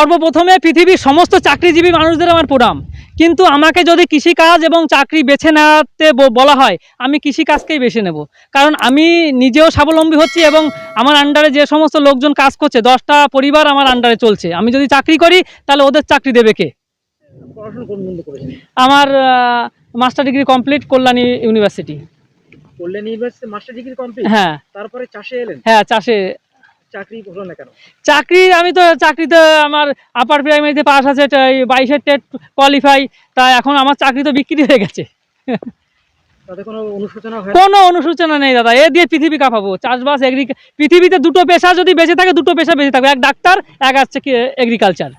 সর্বপ্রথমে পৃথিবীর সমস্ত চাকরিজীবী মানুষদের আমার প্রণাম। কিন্তু আমাকে যদি কৃষিকাজ এবং চাকরি বেছে নেওয়াতে বলা হয় আমি কৃষিকাজকেই বেছে নেব। কারণ আমি নিজেও স্বাবলম্বী হচ্ছি এবং আমার আন্ডারে যে সমস্ত লোকজন কাজ করছে দশটা পরিবার আমার আন্ডারে চলছে। আমি যদি চাকরি করি তাহলে ওদের চাকরি দেবে কে? আমার master degree complete Kalyani university Kalyan university master degree complete হ্যাঁ। তারপরে চাষে এলেন? হ্যাঁ চাষে চাকরি হলো না কেন? চাকরি আমি তো চাকরিতে আমার আপার প্রাইমারিতে পাস আছে বাইশের টেট কোয়ালিফাই তা এখন আমার চাকরি তো বিক্রি হয়ে গেছে। কোনো অনুশোচনা হয় না? কোনো অনুসূচনা নেই দাদা এ দিয়ে পৃথিবী কাঁপাবো। চাষবাস এগ্রি পৃথিবীতে দুটো পেশা যদি বেঁচে থাকে দুটো পেশা বেঁচে থাকবে। এক ডাক্তার এক আছে কি এগ্রিকালচার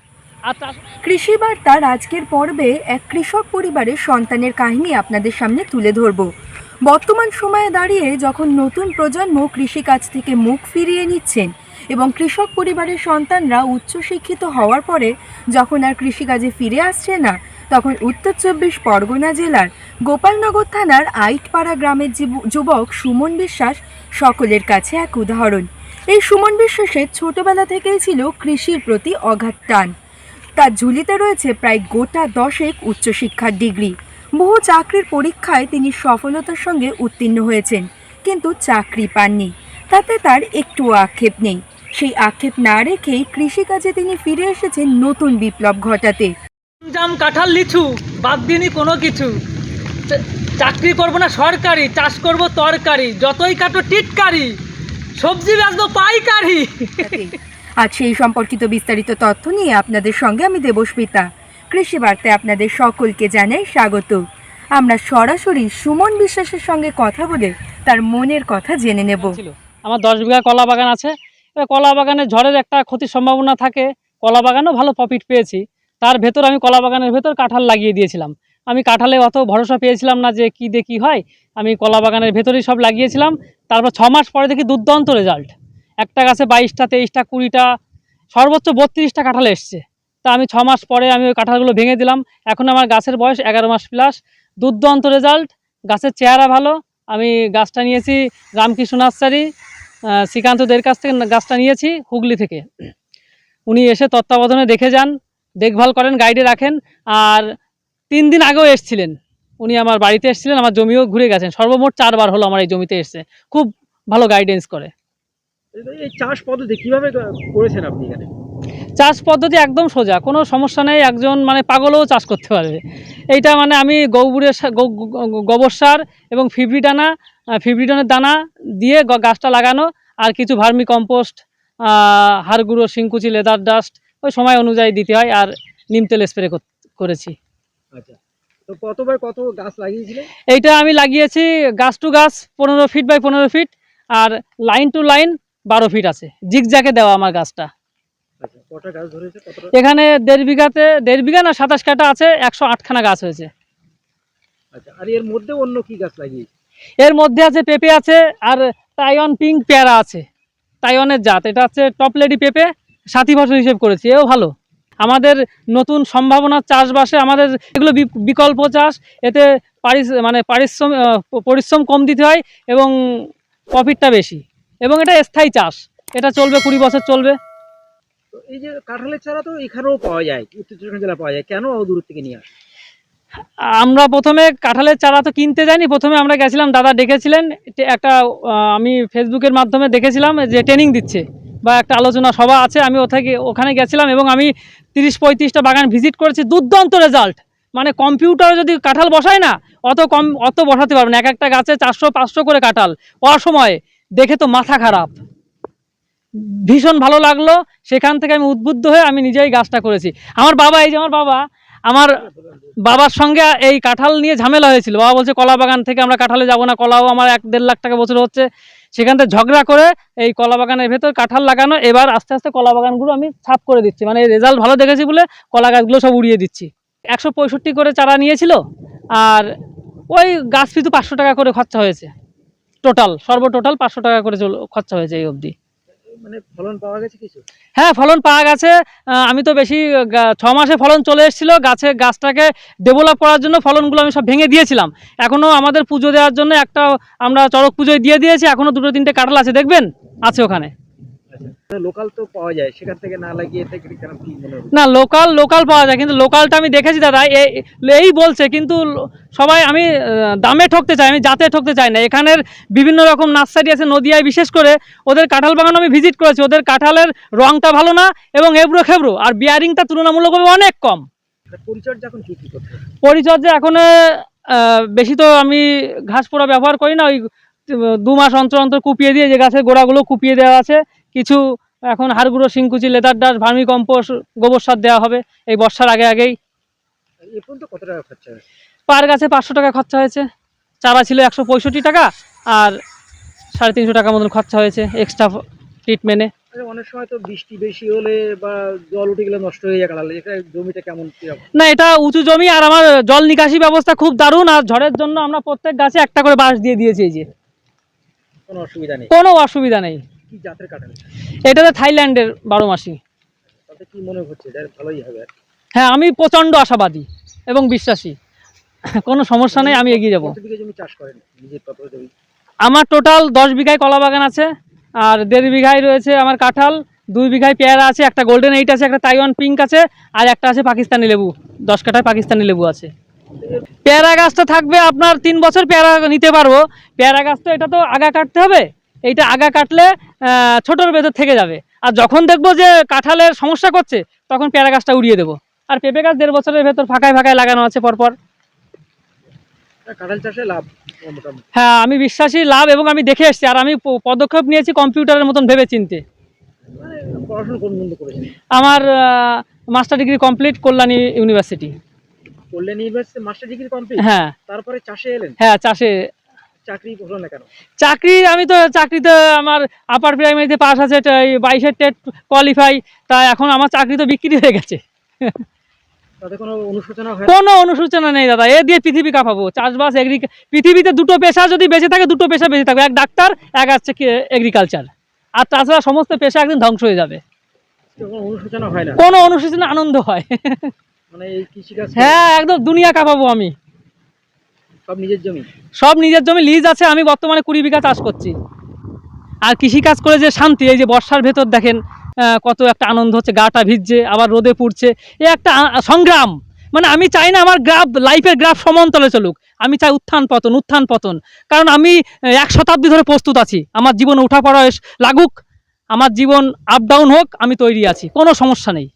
কৃষি বার্তার আজকের পর্বে এক কৃষক পরিবারের সন্তানের কাহিনী আপনাদের সামনে তুলে ধরব। বর্তমান সময়ে দাঁড়িয়ে যখন নতুন প্রজন্ম কৃষিকাজ থেকে মুখ ফিরিয়ে নিচ্ছেন এবং কৃষক পরিবারের সন্তানরা উচ্চশিক্ষিত হওয়ার পরে যখন আর কৃষিকাজে ফিরে আসছে না, তখন উত্তর চব্বিশ পরগনা জেলার গোপালনগর থানার আইটপাড়া গ্রামের যুবক সুমন বিশ্বাস সকলের কাছে এক উদাহরণ। এই সুমন বিশ্বাসের ছোটবেলা থেকেই ছিল কৃষির প্রতি অগাধ টান। তার ঝুলিতে রয়েছে প্রায় গোটা দশেক উচ্চশিক্ষার ডিগ্রি। বহু চাকরির পরীক্ষায় তিনি সফলতার সঙ্গে উত্তীর্ণ হয়েছেন কিন্তু চাকরি পাননি। তাতে তার একটুও আক্ষেপ নেই। সেই আক্ষেপ না রেখেই কৃষিকাজে তিনি ফিরে এসেছেন নতুন বিপ্লব ঘটাতে। জাম কাঁঠাল লিচু বাদ দিনই কোনো কিছু। চাকরি করব না সরকারি চাষ করব তরকারি যতই কাটো টিটকারি সবজি বেচবো পাইকারি। আজ সেই সম্পর্কিত বিস্তারিত তথ্য নিয়ে আপনাদের সঙ্গে আমি দেবস্মিতা। কৃষি বার্তায় আপনাদের সকলকে জানাই স্বাগত। আমরা সরাসরি সুমন বিশ্বাসের সঙ্গে কথা বলে তার মনের কথা জেনে নেব। আমার দশ বিঘা কলা বাগান আছে। এবার কলা বাগানে ঝড়ের একটা ক্ষতির সম্ভাবনা থাকে। কলা বাগানেও ভালো প্রফিট পেয়েছি। তার ভেতর আমি কলা বাগানের ভেতর কাঁঠাল লাগিয়ে দিয়েছিলাম। আমি কাঁঠালে অত ভরসা পেয়েছিলাম না যে কী কী হয়। আমি কলা বাগানের ভেতরেই সব লাগিয়েছিলাম। তারপর ছ মাস পরে দেখি দুর্দান্ত রেজাল্ট একটা গাছে বাইশটা, তেইশটা, কুড়িটা, সর্বোচ্চ বত্রিশটা কাঁঠাল এসছে। তা আমি ছ মাস পরে আমি ওই কাঁঠালগুলো ভেঙে দিলাম। এখন আমার গাছের বয়স এগারো মাস প্লাস দুর্দান্ত রেজাল্ট গাছের চেহারা ভালো। আমি গাছটা নিয়েছি রামকৃষ্ণ নার্সারি আহ, শ্রীকান্তদের কাছ থেকে গাছটা নিয়েছি হুগলি থেকে। উনি এসে তত্ত্বাবধানে দেখে যান দেখভাল করেন গাইডে রাখেন। আর তিন দিন আগেও এসছিলেন। উনি আমার বাড়িতে এসেছিলেন আমার জমিও ঘুরে গেছেন। সর্বমোট চারবার হলো আমার এই জমিতে এসছে। খুব ভালো গাইডেন্স করে। এই চাষ পদ্ধতি কীভাবে করেছেন আপনি এখানে? চাষ পদ্ধতি একদম সোজা কোনো সমস্যা নেই একজন মানে পাগলও চাষ করতে পারবে। এইটা মানে আমি গোবরের গোবর সার এবং ফিব্রিডানা ফিব্রিডনের দানা দিয়ে গাছটা লাগানো আর কিছু ভার্মি কম্পোস্ট হাড় গুঁড়ো শিংকুচি লেদার ডাস্ট ওই সময় অনুযায়ী দিতে হয় আর নিম তেল স্প্রে করেছি। আচ্ছা। তো কতবার কত গাছ লাগিয়েছিলেন এইটা আমি লাগিয়েছি গাছ টু গাছ পনেরো ফিট বাই পনেরো ফিট আর লাইন টু লাইন বারো ফিট আছে। জিগজাকে দেওয়া আমার গাছটা আচ্ছা কটা গাছ ধরেছে কতটা এখানে দেড় বিঘাতে দেড় বিঘা না সাতাশ কাটা আছে একশো আটখানা গাছ হয়েছে। আচ্ছা আর এর মধ্যে অন্য কি গাছ লাগিয়েছে? এর মধ্যে আছে পেঁপে আছে আর তাইওয়ান পিঙ্ক পেয়ারা আছে। তাইওয়ানের জাত এটা হচ্ছে টপ লেডি পেঁপে সাথী ফসল হিসেব করেছি এও ভালো। আমাদের নতুন সম্ভাবনা চাষবাসে আমাদের এগুলো বিকল্প চাষ এতে পারিশ মানে পারিশ্রম পরিশ্রম কম দিতে হয় এবং প্রফিটটা বেশি। এবং এটা স্থায়ী চাষ এটা চলবে কুড়ি বছর চলবে। তো এই যে কাঁঠালের চারা তো এখানেও পাওয়া যায়, উত্তর চব্বিশ জেলায় পাওয়া যায়। কেন দূর থেকে নিয়ে আসে? আমরা প্রথমে কাঁঠালের চারা তো কিনতে যাইনি, প্রথমে আমরা গেছিলাম, দাদা ডেকেছিলেন একটা আমি ফেসবুকের মাধ্যমে দেখেছিলাম যে ট্রেনিং দিচ্ছে, বা একটা আলোচনা সভা আছে, আমি ওখানে ওখানে গেছিলাম এবং আমি তিরিশ পঁয়ত্রিশটা বাগান ভিজিট করেছি, দুর্দান্ত রেজাল্ট মানে কম্পিউটারে যদি কাঁঠাল বসায় না, অত কম, অত বসাতে পারবে না, এক একটা গাছে চারশো, পাঁচশো করে কাঁঠাল, অসময়ে, দেখে তো মাথা খারাপ। ভীষণ ভালো লাগল। সেখান থেকে আমি উদ্বুদ্ধ হয়ে আমি নিজেই গাছটা করেছি। আমার বাবা, এই যে আমার বাবা, আমার বাবার সঙ্গে এই কাঁঠাল নিয়ে ঝামেলা হয়েছিল। বাবা বলছে, কলা বাগান থেকে আমরা কাঁঠালে যাব না। কলাও আমার এক দেড় লাখ টাকা বছর হচ্ছে। সেখান থেকে ঝগড়া করে এই কলা বাগানের ভেতর কাঁঠাল লাগানো, এবার আস্তে আস্তে কলা বাগানগুলো আমি ছাপ করে দিচ্ছি। মানে রেজাল্ট ভালো দেখেছি বলে কলা গাছগুলো সব উড়িয়ে দিচ্ছি। একশো পঁয়ষট্টি করে চারা নিয়েছিল, আর ওই গাছ পিছু পাঁচশো টাকা করে খরচা হয়েছে। টোটাল সর্ব টোটাল পাঁচশো টাকা করে খরচা হয়েছে এই অবধি। মানে ফলন পাওয়া গেছে হ্যাঁ ফলন পাওয়া গেছে। আমি তো বেশি ছ মাসে ফলন চলে এসেছিল। গাছে, গাছটাকে ডেভেলপ করার জন্য ফলনগুলো আমি সব ভেঙে দিয়েছিলাম। এখনও আমাদের পুজো দেওয়ার জন্য একটা আমরা চড়ক পুজোয় দিয়ে দিয়েছি। এখনও দুটো তিনটে কাঁঠাল আছে, দেখবেন? আছে ওখানে। লোকাল তো পাওয়া যায় সেখান থেকে না লাগিয়ে মনে না লোকাল লোকাল পাওয়া যায় কিন্তু লোকালটা আমি দেখেছি দাদা এই এই বলছে কিন্তু সবাই আমি দামে ঠকতে চাই আমি জাতে ঠকতে চাই না। এখানের বিভিন্ন রকম নার্সারি আছে নদিয়ায় বিশেষ করে ওদের কাঁঠাল বাগান আমি ভিজিট করেছি ওদের কাঁঠালের রংটা ভালো না এবং এবড়ো খেবড়ো আর বিয়ারিংটা তুলনামূলকভাবে অনেক কম। পরিচর্যা এখন কি কি করতে পরিচর্যা এখন বেশি তো আমি ঘাস পোড়া ব্যবহার করি না ওই দু মাস অন্তর অন্তর কুপিয়ে দিয়ে যে গাছের গোড়াগুলো কুপিয়ে দেওয়া আছে কিছু এখন হাড়গুঁড়ো শিংকুচি লেদার ডাস ভার্মি কম্পোস্ট গোবর সার দেওয়া হবে এই বর্ষার আগে আগেই। এ পর্যন্ত কত টাকা খরচা হয়েছে? পার গাছে পাঁচশো টাকা খরচা হয়েছে। চারা ছিল একশো পঁয়ষট্টি টাকা আর সাড়ে তিনশো টাকা মতন খরচা হয়েছে এক্সট্রা ট্রিটমেন্টে অনেক সময় তো বৃষ্টি বেশি হলে বা জল উঠে গেলে নষ্ট হয়ে যায় এটা জমিটা কেমন না এটা উঁচু জমি আর আমার জল নিকাশি ব্যবস্থা খুব দারুণ আর ঝড়ের জন্য আমরা প্রত্যেক গাছে একটা করে বাঁশ দিয়ে দিয়েছি এই যে। কোনো অসুবিধা নেই? কোনো অসুবিধা নেই। কি জাতের কাঁঠাল? এটাতে থাইল্যান্ডের বারো মাসি। তাতে কি মনে হচ্ছে? এটা ভালোই হবে। হ্যাঁ আমি প্রচণ্ড আশাবাদী এবং বিশ্বাসী। কোনো সমস্যা নেই আমি এগিয়ে যাব। জমি চাষ করেন নিজের জমি? আমার টোটাল দশ বিঘায় কলা বাগান আছে আর দেড় বিঘায় রয়েছে আমার কাঁঠাল দুই বিঘায় পেয়ারা আছে একটা গোল্ডেন এইট আছে একটা তাইওয়ান পিঙ্ক আছে আর একটা আছে পাকিস্তানি লেবু দশ কাঠায় পাকিস্তানি লেবু আছে। পেয়ারা গাছটা থাকবে আপনার তিন বছর পেয়ারা নিতে পারব। পেয়ারা গাছ তো এটা তো আগা কাটতে হবে। এইটা আগা কাটলে ছোটোর ভেতর থেকে যাবে। আর যখন দেখব যে কাঁঠালের সমস্যা করছে তখন পেয়ারা গাছটা উড়িয়ে দেবো। আর পেঁপে গাছ দেড় বছরের ভেতর ফাঁকায় ফাঁকায় লাগানো আছে পরপর। তা কাঁঠাল চাষে লাভ হ্যাঁ আমি বিশ্বাসী লাভ এবং আমি দেখে এসেছি। আর আমি পদক্ষেপ নিয়েছি কম্পিউটারের মতন ভেবে চিনতে মানে আমার master degree complete Kalyani university. Kalyan university master degree complete? হ্যাঁ। তারপরে চাষে এলেন? হ্যাঁ চাষে চাকরি করলেন না কেন? চাকরি আমি তো চাকরিতে আমার আপার প্রাইমারিতে পাস আছে বাইশের টেট কোয়ালিফাই তা এখন আমার চাকরি তো বিক্রি হয়ে গেছে। কোনো অনুশোচনা কোনো অনুসূচনা নেই দাদা এ দিয়ে পৃথিবী কাঁপাবো। চাষবাস এগ্রি পৃথিবীতে দুটো পেশা যদি বেঁচে থাকে দুটো পেশা বেঁচে থাকবে। এক ডাক্তার এক আছে এগ্রিকালচার আর তাছাড়া সমস্ত পেশা একদিন ধ্বংস হয়ে যাবে। কোনো অনুশোচনা হয় না? কোনো অনুসূচনা আনন্দ হয়। মানে এই কৃষিকাজ হ্যাঁ একদম দুনিয়া কাঁপাবো আমি। সব নিজের জমি? সব নিজের জমি লিজ আছে আমি বর্তমানে কুড়ি বিঘা চাষ করছি। আর কৃষিকাজ করে যে শান্তি এই যে বর্ষার ভেতর দেখেন কত একটা আনন্দ হচ্ছে গাটা ভিজছে আবার রোদে পুড়ছে। এ একটা সংগ্রাম। মানে আমি চাই না আমার গ্রাফ লাইফের গ্রাফ সমান্তলে চলুক। আমি চাই উত্থান পতন উত্থান পতন। কারণ আমি এক শতাব্দী ধরে প্রস্তুত আছি। আমার জীবন উঠা পড়া লাগুক আমার জীবন আপ ডাউন হোক আমি তৈরি আছি। কোনো সমস্যা নেই।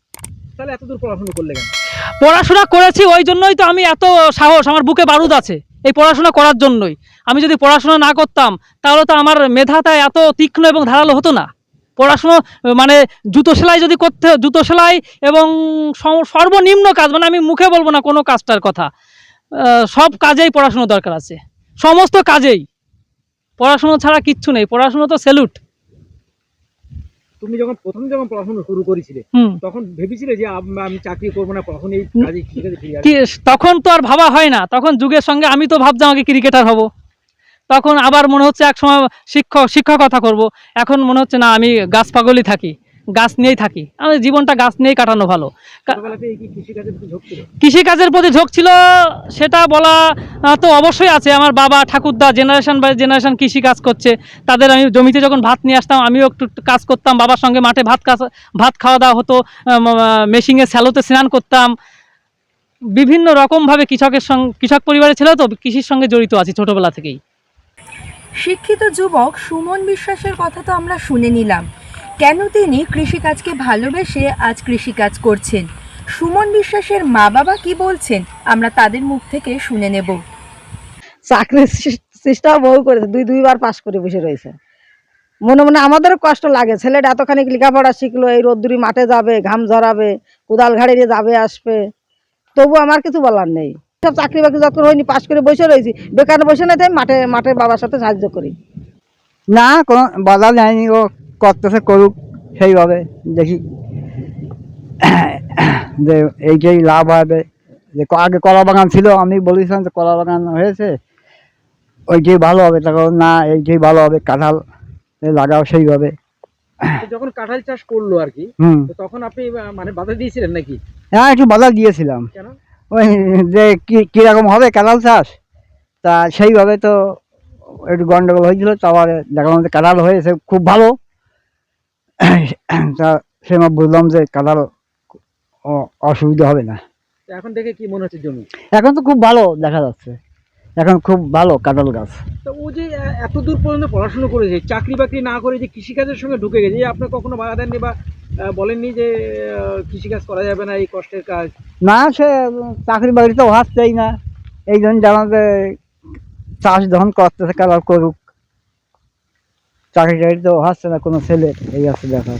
তাহলে এত দূর পড়াশোনা করলে পড়াশোনা করেছি ওই জন্যই তো আমি এত সাহস আমার বুকে বারুদ আছে। এই পড়াশোনা করার জন্যই। আমি যদি পড়াশোনা না করতাম, তাহলে তো আমার মেধাটা এত তীক্ষ্ণ এবং ধারালো হতো না। পড়াশুনো মানে জুতো সেলাই যদি করতে, জুতো সেলাই এবং সর্বনিম্ন কাজ মানে আমি মুখে বলব না কোনো কাজটার কথা সব কাজেই পড়াশুনো দরকার আছে। সমস্ত কাজেই। পড়াশুনো ছাড়া কিচ্ছু নেই। পড়াশুনো তো স্যালুট তুমি যখন প্রথম যখন পড়াশোনা শুরু করেছিলে তখন ভেবেছিলে যে আমি চাকরি করব না কখন এই কাজে তখন তো আর ভাবা হয় না। তখন যুগের সঙ্গে আমি তো ভাবতাম আগে ক্রিকেটার হব। তখন আবার মনে হচ্ছে এক সময় শিক্ষক শিক্ষকতা করব। এখন মনে হচ্ছে না আমি গাছ পাগলই থাকি। গাছ নিয়েই থাকি। আমাদের জীবনটা গাছ নিয়েই কাটানো ভালো। কৃষিকাজের প্রতি ঝোঁক ছিল? সেটা বলা তো অবশ্যই আছে। আমার বাবা ঠাকুরদা জেনারেশন বাই জেনারেশন কৃষি কাজ করছে। তাদের আমি জমিতে যখন ভাত নিয়ে আসতাম আমিও একটু একটু কাজ করতাম। বাবার সঙ্গে মাঠে ভাত কাজ ভাত খাওয়া দাওয়া হতো মেশিনে স্যালোতে স্নান করতাম। বিভিন্ন রকমভাবে কৃষকের সঙ্গে কৃষক পরিবারের ছিল তো কৃষির সঙ্গে জড়িত আছি ছোটবেলা থেকেই। শিক্ষিত যুবক সুমন বিশ্বাসের কথা তো আমরা শুনে নিলাম। কেন তিনি কৃষিকাজকে ভালোবেসে আজ কৃষিকাজ করছেন? সুমন বিশ্বাসের মা বাবা কি বলছেন? আমরা তাদের মুখ থেকে শুনে নেব। চাকরির চেষ্টাও বহু করেছে দুই দুইবার পাশ করে বসে রয়েছে। মনে মনে আমাদেরও কষ্ট লাগে ছেলেটা এতখানি লেখাপড়া শিখলো এই রোদ্দুরি মাঠে যাবে ঘাম ঝরাবে কোদাল ঘাড়ি যাবে আসবে। তবু আমার কিছু বলার নেই। সব চাকরি বাকরি যত হয়নি পাশ করে বসে রয়েছি। বেকার বসে না তাই মাঠে মাঠে বাবার সাথে সাহায্য করি। না কোনো বাধা নেয়নি ও করতেছে করুক সেইভাবে দেখি যে এই এইটাই লাভ হবে। যে আগে কলা বাগান ছিল আমি বলেছিলাম যে কলা বাগান হয়েছে ওইটাই ভালো হবে। তখন না এইটাই ভালো হবে কাঁঠাল লাগাও সেইভাবে। যখন কাঁঠাল চাষ করল আর কি হুম। তখন আপনি মানে বাধা দিয়েছিলেন নাকি? হ্যাঁ একটু বাধা দিয়েছিলাম। ওই যে কি কীরকম হবে কাঁঠাল চাষ? তা সেইভাবে তো একটু গন্ডগোল হয়েছিল তারপরে দেখা মধ্যে কাঁঠাল হয়েছে খুব ভালো। তা সে বুঝলাম যে কাঁঠাল অসুবিধা হবে না। তো এখন দেখে কি মনে হচ্ছে জমি? এখন তো খুব ভালো দেখা যাচ্ছে। এখন খুব ভালো কাঁঠাল গাছ। তো ও যে এত দূর পর্যন্ত পড়াশোনা করেছে চাকরি বাকরি না করে যে কৃষিকাজের সঙ্গে ঢুকে গেছে আপনি কখনো বাধা দেননি বা বলেননি যে কৃষিকাজ করা যাবে না এই কষ্টের কাজ? না সে চাকরি বাকরি তো হচ্ছেই না। এই জন্য জানাতে চাষ যখন করতেছে কারও করুক। চাকরি টাকরি তো হচ্ছে না, কোনো ছেলে এই আছে ব্যাপার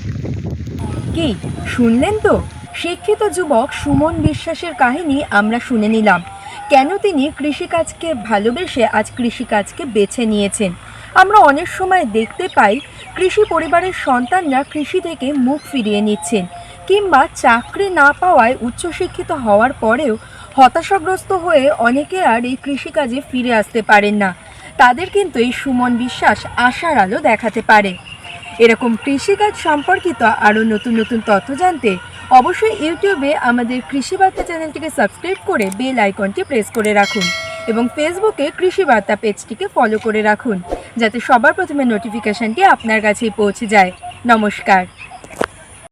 কি? শুনলেন তো? শিক্ষিত যুবক সুমন বিশ্বাসের কাহিনী আমরা শুনে নিলাম। কেন তিনি কৃষিকাজকে ভালোবেসে আজ কৃষিকাজকে বেছে নিয়েছেন? আমরা অনেক সময় দেখতে পাই, কৃষি পরিবারের সন্তানরা কৃষি থেকে মুখ ফিরিয়ে নিচ্ছেন কিংবা চাকরি না পাওয়ায় উচ্চশিক্ষিত হওয়ার পরেও হতাশাগ্রস্ত হয়ে অনেকে আর এই কৃষিকাজে ফিরে আসতে পারেন না। তাদের কিন্তু এই সুমন বিশ্বাস আশার আলো দেখাতে পারে। এরকম কৃষিকাজ সম্পর্কিত আরও নতুন নতুন তথ্য জানতে অবশ্যই ইউটিউবে আমাদের কৃষি বার্তা চ্যানেলটিকে সাবস্ক্রাইব করে বেল আইকনটি প্রেস করে রাখুন এবং ফেসবুকে কৃষি বার্তা পেজটিকে ফলো করে রাখুন, যাতে সবার প্রথমে নোটিফিকেশনটি আপনার কাছেই পৌঁছে যায়। নমস্কার।